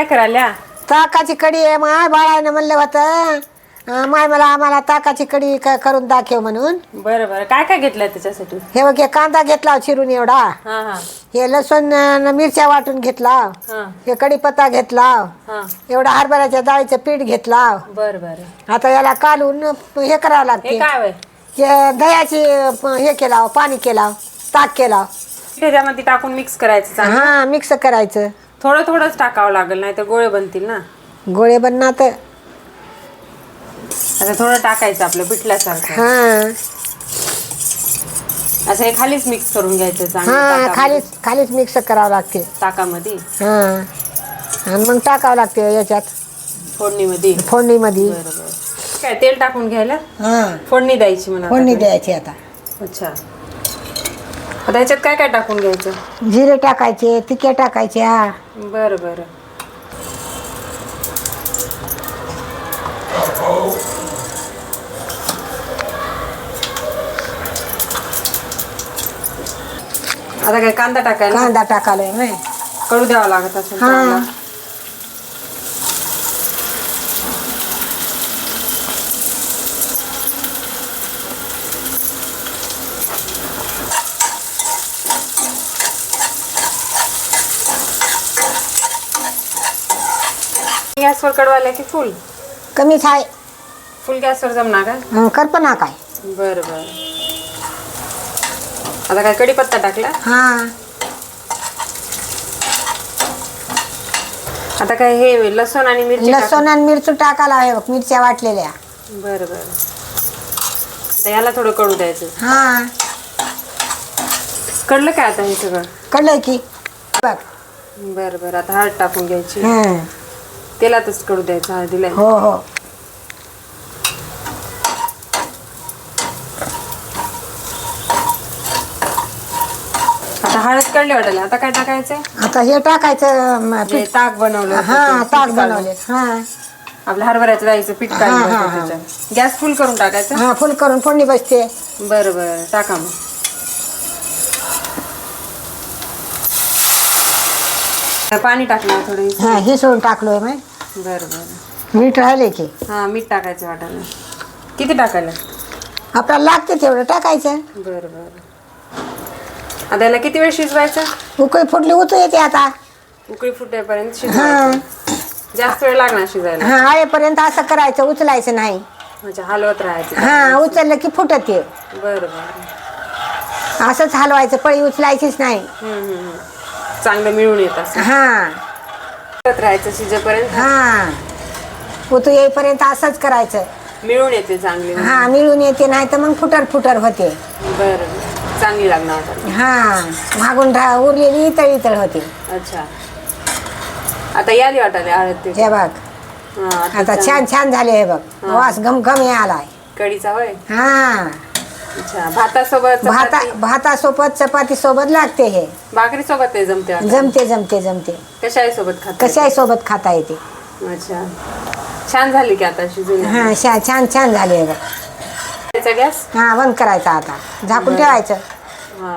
काय करायला ताकाची कडी आहे माय बाळानं म्हणलं होतं. माय मला आम्हाला ताकाची कडी क- करून दाखव म्हणून. बरं बरं. काय काय घेतलंय त्याच्यासाठी? हे बघ हे कांदा घेतला चिरून एवढा. हा हा. हे लसूण अं, मिरच्या वाटून घेतला हा. हे. कढीपत्ता घेतला हा. एवढा हरभऱ्याच्या डाळीचं पीठ घेतला बरं बरं. आता याला काढून हे करावं हे लागते. काय वय हे दह्याची अं, हे केला पाणी केला ताक केला त्याच्यामध्ये टाकून मिक्स करायचं चांगलं. हा मिक्स करायचं. थोडं थोडंच टाकावं लागेल नाही तर गोळे बनतील ना. गोळे बनणार तर आता थोडं टाकायचं आपलं पिठल्यासारखं. हा. असं हे खालीच मिक्स करून घ्यायचं चांगलं हा ताकामध्ये- खालीच खालीच मिक्स करावं लागते. ताकामध्ये हा. आणि मग टाकावं लागते याच्यात. फोडणीमध्ये? फोडणीमध्ये. काय तेल टाकून घ्यायला? हा. फोडणी द्यायची म्हणा फोडणी द्यायची आता. अच्छा. आता ह्याच्यात काय काय टाकून घ्यायचं? जिरे टाकायचे तिखे टाकायचे हा. बरं बरं. आता काय कांदा टाकायला? कांदा टाकायला कडू द्यावा लागत असेल हा. चांगला. गॅसवर कडवायला की फुल. कमीच आहे. फुल गॅसवर जमणार का हं, करपना काय. बरं बरं. आता काय कढीपत्ता टाकला हा. आता काय हे लसूण आणि मिरची लसूण आणि मिरची टाकायला आहे बघ मिरच्या वाटलेल्या. बरं बरं. आता याला थोडं कडू द्यायचं. हा. कडलं काय आता हे सगळं? कळलंय की. बघ. बरं बरं. आता हळद टाकून घ्यायची. हं. तेलातच कडू द्यायचं हळदीला हो हो. आता हळद कडली वाटेल. आता काय टाकायचंय? आता हे टाकायचं म, जे पीठ. ताक बनवलं होतं हा ते ताक पीठ काढून. बनवले. हा. आपलं हरभऱ्याचं जायचं पीठ काढलं हा, हा, होतं हा. त्याच्यात. गॅस फुल करून टाकायचं? हा फुल करून फोडणी बसते. बरं बरं. टाका मग. पाणी टाकलं थोडं. हा हे सोडून टाकलोय मी. बरं बरं. मीठ राहिले की? हा मीठ टाकायचं वाटायला. किती टाकायला? आपल्याला लागते तेवढं टाकायचं. बरं बरं. आता याला किती वेळ शिजवायचं? उकळी फुटली उतू येते आता. उकळी फुटेपर्यंत हा. शिजवायचं. जास्त वेळ लागणार शिजायला. हा आळेपर्यंत असं करायचं उचलायचं नाही. म्हणजे हलवत राहायचं. हा उचललं की फुटत ये बरं बरं. असंच हलवायचं पळी उचलायचीच नाही. हम्म, हम्म, हम्म. चांगलं मिळून येत असं. हा. राहायचं शिजेपर्यंत? हा. उतू येईपर्यंत असंच करायचं. मिळून येते चांगली हा मिळून येते नाही तर मग फुटर फुटर होते. बरं चांगली लागणार आता हा मागून ढा उरलेली इतळ इतळ होते. अच्छा. आता यादी वाटायला हळद ते. हे बघ. हा, आता छान छान झाले हे बघ. वास घम घम हे आलाय कढीचा होय? हा. अच्छा भातासोबत भाता चपाती, भातासोबत चपाती सोबत लागते हे. भाकरी सोबत जमते. जमते जमते जमते. कशाही सोबत खात कशाही सोबत खाता येते? अच्छा. छान झाली की आता शिजून हा शा छान छान झाले हे बघ. त्याचा गॅस? हा बंद करायचा आता. झाकून ठेवायचं. हा.